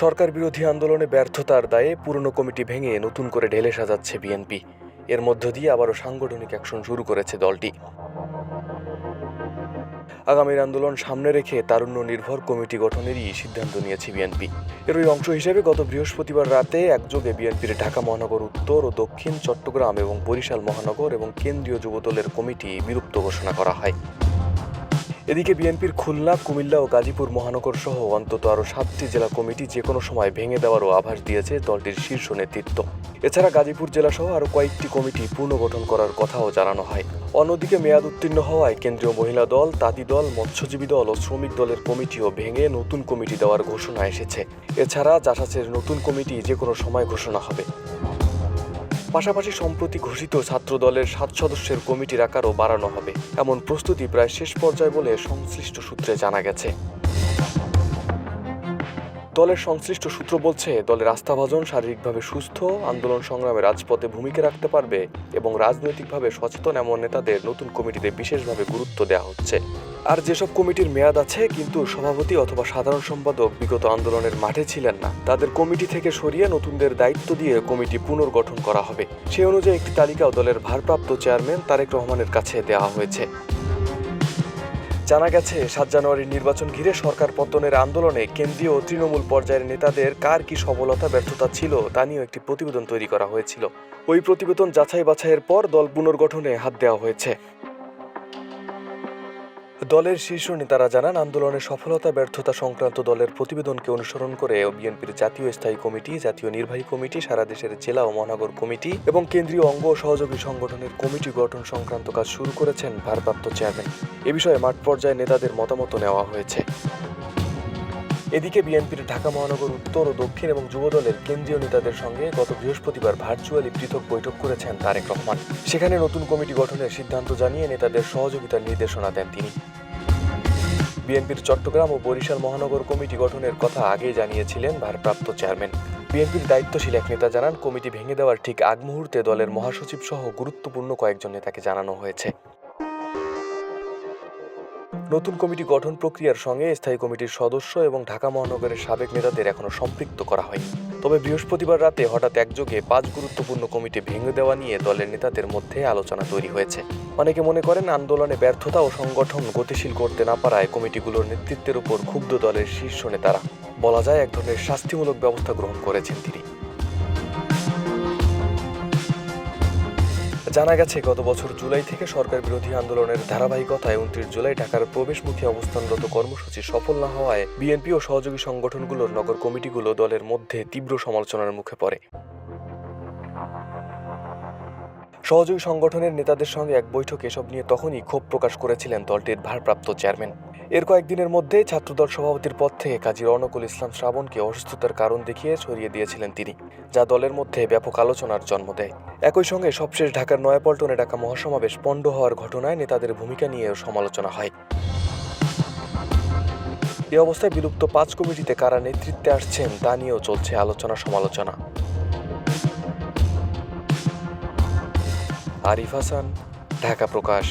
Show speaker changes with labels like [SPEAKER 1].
[SPEAKER 1] সরকার বিরোধী আন্দোলনে ব্যর্থতার দায়ে পুরনো কমিটি ভেঙে নতুন করে ঢেলে সাজাচ্ছে বিএনপি। এর মধ্য দিয়ে আবারও সাংগঠনিক অ্যাকশন শুরু করেছে দলটি। আগামীর আন্দোলন সামনে রেখে তারুণ্য নির্ভর কমিটি গঠনেরই সিদ্ধান্ত নিয়েছে বিএনপি। এরই অংশ হিসেবে গত বৃহস্পতিবার রাতে একযোগে বিএনপির ঢাকা মহানগর উত্তর ও দক্ষিণ চট্টগ্রাম এবং বরিশাল মহানগর এবং কেন্দ্রীয় যুবদলের কমিটি বিলুপ্ত ঘোষণা করা হয়। এদিকে বিএনপির খুলনা, কুমিল্লা ও গাজীপুর মহানগর সহ অন্তত আরও সাতটি জেলা কমিটি যে কোনো সময় ভেঙে দেওয়ারও আভাস দিয়েছে দলটির শীর্ষ নেতৃত্ব। এছাড়া গাজীপুর জেলা সহ আরও কয়েকটি কমিটি পুনর্গঠন করার কথাও জানানো হয়। অন্যদিকে মেয়াদ উত্তীর্ণ হওয়ায় কেন্দ্রীয় মহিলা দল, তাঁতি দল, মৎস্যজীবী দল ও শ্রমিক দলের কমিটিও ভেঙে নতুন কমিটি দেওয়ার ঘোষণা এসেছে। এছাড়া জাসাসের নতুন কমিটি যে কোনো সময় ঘোষণা হবে। পাশাপাশি সম্প্রতি ঘোষিত ছাত্র দলের সাত সদস্যের কমিটির আকারও বাড়ানো হবে। এমন প্রস্তুতি প্রায় শেষ পর্যায়ে বলে সংশ্লিষ্ট সূত্রে জানা গেছে। দলের সংশ্লিষ্ট সূত্র বলছে, দলের আস্থাভাজন শারীরিকভাবে সুস্থ, আন্দোলন সংগ্রামে রাজপথে ভূমিকা রাখতে পারবে এবং রাজনৈতিকভাবে সচেতন এমন নেতাদের নতুন কমিটিতে বিশেষভাবে গুরুত্ব দেওয়া হচ্ছে। আর যেসব কমিটির মেয়াদ আছে, কিন্তু সভাপতি অথবা সাধারণ সম্পাদক বিগত আন্দোলনের মাঠে ছিলেন না। তাদের কমিটি থেকে সরিয়ে নতুনদের দায়িত্ব দিয়ে কমিটি পুনর্গঠন করা হবে। সেই অনুযায়ী একটি তালিকাও দলের ভারপ্রাপ্ত চেয়ারম্যান তারেক রহমানের কাছে দেওয়া হয়েছে। জানা গেছে, সাত জানুয়ারির নির্বাচন ঘিরে সরকার পতনের আন্দোলনে কেন্দ্রীয় ও তৃণমূল পর্যায়ের নেতাদের কার কি সফলতা, ব্যর্থতা ছিল তা নিয়েও একটি প্রতিবেদন তৈরি করা হয়েছিল। ওই প্রতিবেদন যাচাই বাছাইয়ের পর দল পুনর্গঠনে হাত দেওয়া হয়েছে। দলের শীর্ষ নেতারা জানান আন্দোলনের সফলতা, ব্যর্থতা সংক্রান্ত দলের প্রতিবেদনকে অনুসরণ করে বিএনপির জাতীয় স্থায়ী কমিটি, জাতীয় নির্বাহী কমিটি, সারা দেশের জেলা ও মহানগর কমিটি এবং কেন্দ্রীয় অঙ্গ সহযোগী সংগঠনের কমিটি গঠন সংক্রান্ত কাজ শুরু করেছেন ভারপ্রাপ্ত চেয়ারম্যান। এ বিষয়ে মাঠ পর্যায়ে নেতাদের মতামত নেওয়া হয়েছে। এদিকে বিএনপির ঢাকা মহানগর উত্তর ও দক্ষিণ এবং যুবদলের কেন্দ্রীয় নেতাদের সঙ্গে গত বৃহস্পতিবার ভার্চুয়ালি পৃথক বৈঠক করেছেন তারেক রহমান। সেখানে নতুন কমিটি গঠনের সিদ্ধান্ত জানিয়ে নেতাদের সহযোগিতার নির্দেশনা দেন তিনি। বিএনপির চট্টগ্রাম ও বরিশাল মহানগর কমিটি গঠনের কথা আগেই জানিয়েছিলেন ভারপ্রাপ্ত চেয়ারম্যান। বিএনপির দায়িত্বশীল এক নেতা জানান, কমিটি ভেঙে দেওয়ার ঠিক আগ মুহূর্তে দলের মহাসচিব সহ গুরুত্বপূর্ণ কয়েকজন নেতাকে জানানো হয়েছে। নতুন কমিটি গঠন প্রক্রিয়ার সঙ্গে স্থায়ী কমিটির সদস্য এবং ঢাকা মহানগরের সাবেক নেতাদের এখনও সম্পৃক্ত করা হয়নি। তবে বৃহস্পতিবার রাতে হঠাৎ একযোগে পাঁচ গুরুত্বপূর্ণ কমিটি ভেঙে দেওয়া নিয়ে দলের নেতাদের মধ্যে আলোচনা তৈরি হয়েছে। অনেকে মনে করেন আন্দোলনে ব্যর্থতা ও সংগঠন গতিশীল করতে না পারায় কমিটিগুলোর নেতৃত্বের উপর ক্ষুব্ধ দলের শীর্ষ নেতারা। বলা যায়, এক ধরনের শাস্তিমূলক ব্যবস্থা গ্রহণ করেছেন তিনি। জানা গেছে, গত বছর জুলাই থেকে সরকার বিরোধী আন্দোলনের ধারাবাহিকতায় উনত্রিশ জুলাই ঢাকার প্রবেশমুখী অবস্থানরত কর্মসূচি সফল না হওয়ায় বিএনপি ও সহযোগী সংগঠনগুলোর নগর কমিটিগুলো দলের মধ্যে তীব্র সমালোচনার মুখে পড়ে। সহযোগী সংগঠনের নেতাদের সঙ্গে এক বৈঠকে এসব নিয়ে তখনই ক্ষোভ প্রকাশ করেছিলেন দলটির ভারপ্রাপ্ত চেয়ারম্যান। এর কয়েকদিনের মধ্যে ছাত্রদল সভাপতির পদ থেকে কাজী রনকুল ইসলাম শ্রাবণকে অসুস্থতার কারণ দেখিয়ে সরিয়ে দিয়েছিলেন তিনি, যা দলের মধ্যে ব্যাপক আলোচনার জন্ম দেয়। একই সঙ্গে সবশেষ ঢাকার নয়াপল্টনে ডাকা মহাসমাবেশ পণ্ড হওয়ার ঘটনায় নেতাদের ভূমিকা নিয়েও সমালোচনা হয়। এ অবস্থায় বিলুপ্ত পাঁচ কমিটিতে কারা নেতৃত্বে আসছেন তা নিয়েও চলছে আলোচনা সমালোচনা। আরিফ হাসান, ঢাকা প্রকাশ।